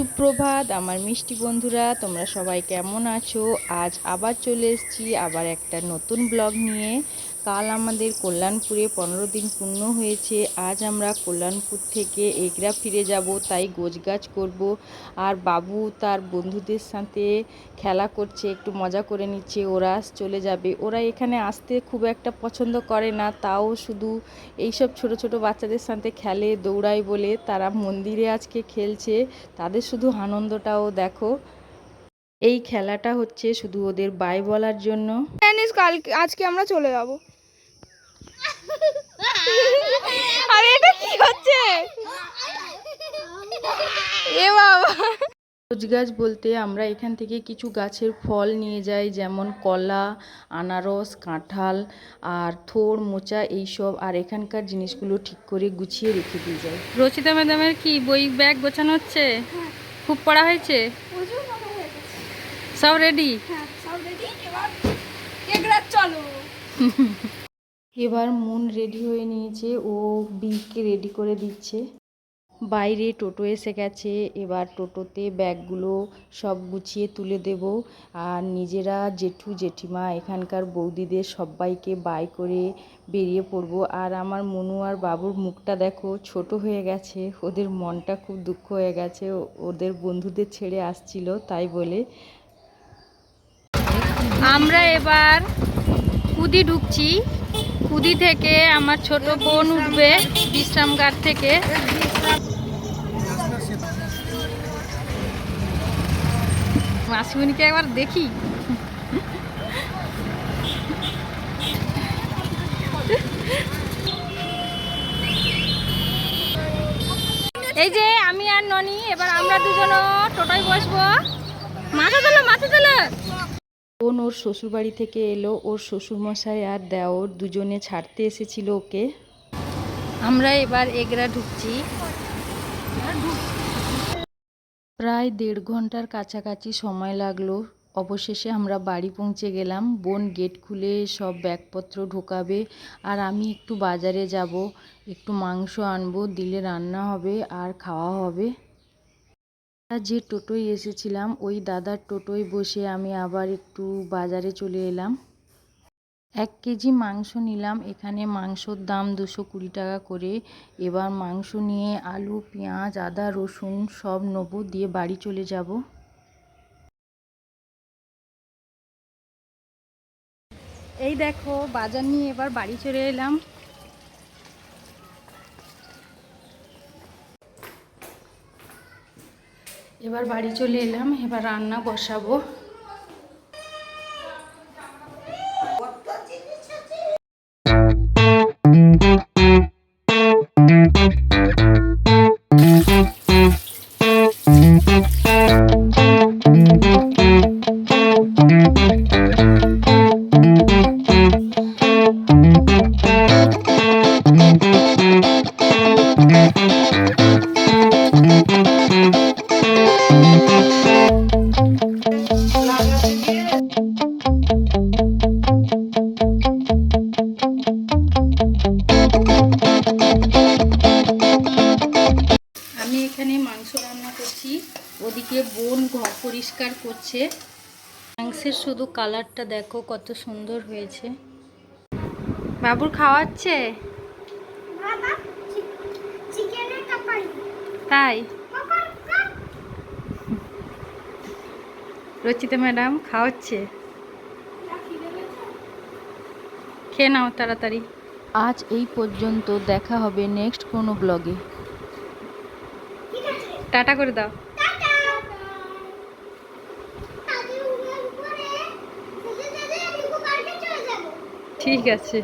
সুপ্রভাত, আমার মিষ্টি বন্ধুরা, তোমরা সবাই কেমন আছো? আজ আবার চলে এসেছি আবার একটা নতুন ব্লগ নিয়ে। কাল আমাদের কল্যাণপুরে পনেরো দিন পূর্ণ হয়েছে। আজ আমরা কল্যাণপুর থেকে এগরা ফিরে যাব, তাই গোছগাছ করব। আর বাবু তার বন্ধুদের সাথে খেলা করছে, একটু মজা করে নিচ্ছে, ওরা চলে যাবে। ওরা এখানে আসতে খুব একটা পছন্দ করে না, তাও শুধু এইসব ছোট ছোট বাচ্চাদের সাথে খেলে, দৌড়ায় বলে। তারা মন্দিরে আজকে খেলছে, তাদের শুধু আনন্দটাও দেখো। এই খেলাটা হচ্ছে শুধু ওদের বাই বলার জন্য। জানিস কাল আজকে আমরা চলে যাব। আরে এটা কি হচ্ছে? এ বাবা। রোজ গাছ বলতে আমরা এখান থেকে কিছু গাছের ফল নিয়ে যাই যেমন কলা আনারস কাঁঠাল আর থোড় মোচা এইসব আর এখানকার জিনিসগুলো ঠিক করে গুছিয়ে রেখে দিয়ে যাই। রচিতা ম্যাডামের কি বই ব্যাগ গোছানো হচ্ছে? খুব পড়া হয়েছে? সব রেডি হ্যাঁ সব রেডি এবার এগরা চলো। এবার মুন রেডি হয়ে নিয়েছে। ও বিলকে রেডি করে দিচ্ছে। বাইরে টোটো এসে গেছে। এবার টোটোতে ব্যাগগুলো সব গুছিয়ে তুলে দেব। আর নিজেরা জেঠু জেঠিমা এখানকার বৌদিদের সবাইকে বাই করে বেরিয়ে পড়ব। আর আমার মনু আর বাবুর মুখটা দেখো ছোট হয়ে গেছে। ওদের মনটা খুব দুঃখ হয়ে গেছে। ওদের বন্ধুদের ছেড়ে আসছিল তাই বলে আমরা এবার কুদি ঢুকছি। কুদি থেকে আমার ছোট বোন উঠবে বিশ্রামগার থেকে। মাসিমণিকে একবার দেখি। এই যে আমি আর ননি, এবার আমরা দুজনও টোটোয় বসবো। মাথা তোলো মাথা তোলো। ওর শ্বশুরবাড়ি থেকে এলো ওর শ্বশুরমশাই আর দেওর দুজনে ছাড়তে এসেছিল ওকে। আমরা এবার এগরা ঢুকছি। প্রায় দেড় ঘণ্টার কাছাকাছি সময় লাগল। অবশেষে আমরা বাড়ি পৌঁছে গেলাম। বোন গেট খুলে সব ব্যাগপত্র ঢোকাবে আর আমি একটু বাজারে যাব একটু মাংস আনব দিলে রান্না হবে আর খাওয়া হবে। যে টোটোয় এসেছিলাম, ওই দাদার টোটোয় বসে আমি আবার একটু বাজারে চলে এলাম। এক কেজি মাংস নিলাম, এখানে মাংসর দাম দুশো কুড়ি টাকা করে। এবার মাংস নিয়ে আলু, পেঁয়াজ, আদা, রসুন সব নেব, দিয়ে বাড়ি চলে যাব। এই দেখো, বাজার নিয়ে এবার বাড়ি চলে এলাম। এবার বাড়ি চলে এলাম এবার রান্না বসাবো। এখানে মাংস রান্না করছি। ওদিকে বোন ঘর পরিষ্কার করছে। মাংসের শুধু কালারটা দেখো কত সুন্দর হয়েছে। বাবুর খাওয়াচ্ছে তাই? রচিতা ম্যাডাম খাওয়াচ্ছে খেয়ে নাও তাড়াতাড়ি। আজ এই পর্যন্ত দেখা হবে নেক্সট কোনো ব্লগে। টাটা করে দাও। ঠিক আছে।